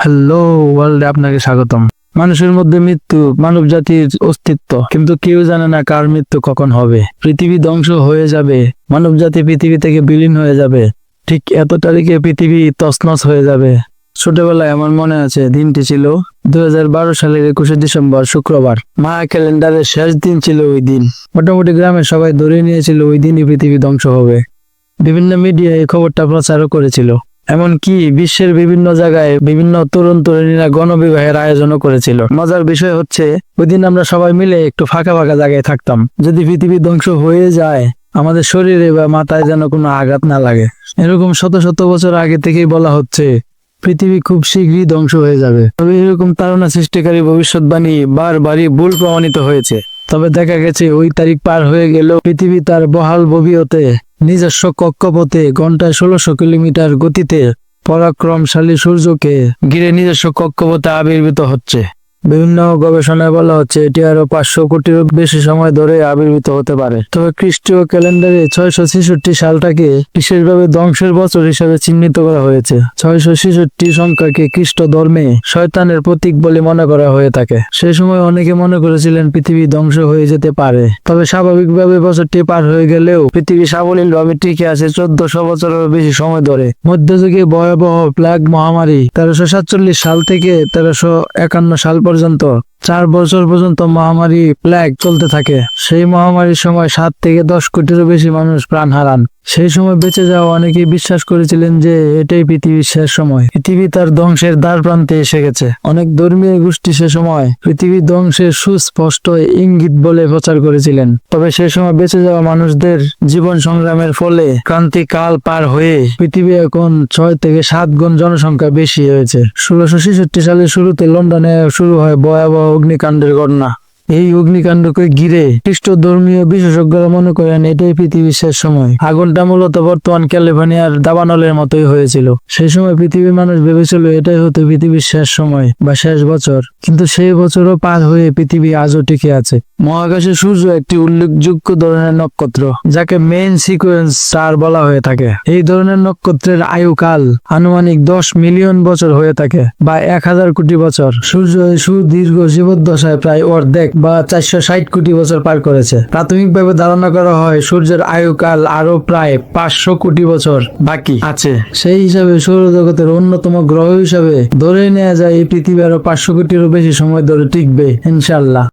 Hello ওয়ার্ল্ডে আপনাকে স্বাগতম। মানুষের মধ্যে মৃত্যু, মানব জাতির অস্তিত্ব, কিন্তু কেউ জানে না কার মৃত্যু কখন হবে। পৃথিবী ধ্বংস হয়ে যাবে, মানব জাতি পৃথিবী থেকে বিলীন হয়ে যাবে। ঠিক এত তারিখে পৃথিবী তছনছ হয়ে যাবে। ছোটবেলায় আমার মনে আছে, দিনটি ছিল দুই হাজার বারো সালের একুশে ডিসেম্বর, শুক্রবার। মা ক্যালেন্ডারের শেষ দিন ছিল ওই দিন। মোটামুটি গ্রামে সবাই ধরে নিয়েছিল ওই দিনই পৃথিবী ধ্বংস হবে। বিভিন্ন মিডিয়া এই খবরটা প্রচারও করেছিল। এমনকি বিশ্বের বিভিন্ন জায়গায় বিভিন্ন তরুণ তরুণীরা গণবিবাহের আয়োজনও করেছিল। মজার বিষয় হচ্ছে ওই দিন আমরা সবাই মিলে একটু ফাঁকা ফাঁকা জায়গায় থাকতাম। যদি পৃথিবী ধ্বংস হয়ে যায়, আমাদের শরীরে বা মাথায় যেন কোনো আঘাত না লাগে। এরকম শত শত বছর আগে থেকেই বলা হচ্ছে, পৃথিবী খুব শীঘ্রই ধ্বংস হয়ে যাবে। তবে এরকম তারা সৃষ্টিকারী ভবিষ্যৎবাণী বারবারই ভুল প্রমাণিত হয়েছে। তবে দেখা গেছে, ওই তারিখ পার হয়ে গেলেও পৃথিবী তার বহাল ভবিয়তে নিজস্ব কক্ষপথে ঘন্টায় ষোলোশো কিলোমিটার গতিতে পরাক্রমশালী সূর্যকে ঘিরে নিজস্ব কক্ষপথে আবির্ভূত হচ্ছে। বিভিন্ন গবেষণায় বলা হচ্ছে এটি আরও পাঁচশো কোটিরও বেশি সময় ধরে আবির্ভূত হতে পারে। তবে খ্রিস্টীয় ক্যালেন্ডারে ছয়শো ছেষট্টি সালটাকে বিশেষভাবে ধ্বংসের বছর হিসাবে চিহ্নিত করা হয়েছে। ছয়শো ছেষট্টি সংখ্যাকে খ্রিস্ট ধর্মে শয়তানের প্রতীক বলে মনে করা হয়ে থাকে। সে সময় অনেকে মনে করেছিলেন পৃথিবী ধ্বংস হয়ে যেতে পারে। তবে স্বাভাবিকভাবে বছরটি পার হয়ে গেলেও পৃথিবী সাবলীল ভাবে টিকে আছে চোদ্দশো বছরের বেশি সময় ধরে। মধ্যযুগে ভয়াবহ প্লাগ মহামারী তেরোশো সাতচল্লিশ সাল থেকে তেরোশো একান্ন সাল পর্যন্ত চার বছর পর্যন্ত মহামারী প্লাগ চলতে থাকে। সেই মহামারীর সময় সাত থেকে দশ কোটিরও বেশি মানুষ প্রাণ হারান। সেই সময় বেঁচে যাওয়া অনেকেই বিশ্বাস করেছিলেন যে এটাই পৃথিবীর শেষ সময়। পৃথিবী তার ধ্বংসের দ্বার প্রান্তে এসে গেছে। অনেক ধর্মীয় গোষ্ঠী সে সময় পৃথিবী ধ্বংসের সুস্পষ্ট ইঙ্গিত বলে প্রচার করেছিলেন। তবে সে সময় বেঁচে যাওয়া মানুষদের জীবন সংগ্রামের ফলে ক্রান্তিকাল পার হয়ে পৃথিবী এখন ছয় থেকে সাত গুণ জনসংখ্যা বেশি হয়েছে। ষোলোশো ছেষট্টি সালের শুরুতে লন্ডনে শুরু হয় ভয়াবহ অগ্নিকাণ্ডের ঘটনা। এই অগ্নিকাণ্ডকে ঘিরে খ্রিস্ট ধর্মীয় বিশেষজ্ঞরা মনে করেন এটাই পৃথিবীর শেষ সময়। আগুনটা মূলত বর্তমান ক্যালিফোর্নিয়ার দাবানলের মতোই হয়েছিল। সেই সময় পৃথিবীর মানুষ ভেবেছিল এটাই হতো পৃথিবীর শেষ সময় বা শেষ বছর। কিন্তু সেই বছরও পার হয়ে পৃথিবী আজও টিকে আছে। মহাকাশে সূর্য একটি উল্লেখযোগ্য ধরনের নক্ষত্র, যাকে মেইন সিকোয়েন্স স্টার বলা হয়ে থাকে। এই ধরনের নক্ষত্রের আয়ুকাল আনুমানিক দশ মিলিয়ন বছর হয়ে থাকে বা এক হাজার কোটি বছর। সূর্য সুদীর্ঘ জীবদ্দশায় প্রায় অর্ধেক বা চারশো ষাট কোটি বছর পার করেছে। প্রাথমিকভাবে ধারণা করা হয় সূর্যের আয়ুকাল আরও প্রায় পাঁচশো কোটি বছর বাকি আছে। সেই হিসাবে সৌরজগতের অন্যতম গ্রহ হিসাবে ধরে নেওয়া যায় এই পৃথিবী আরও পাঁচশো কোটিরও বেশি সময় ধরে টিকবে ইনশাল্লাহ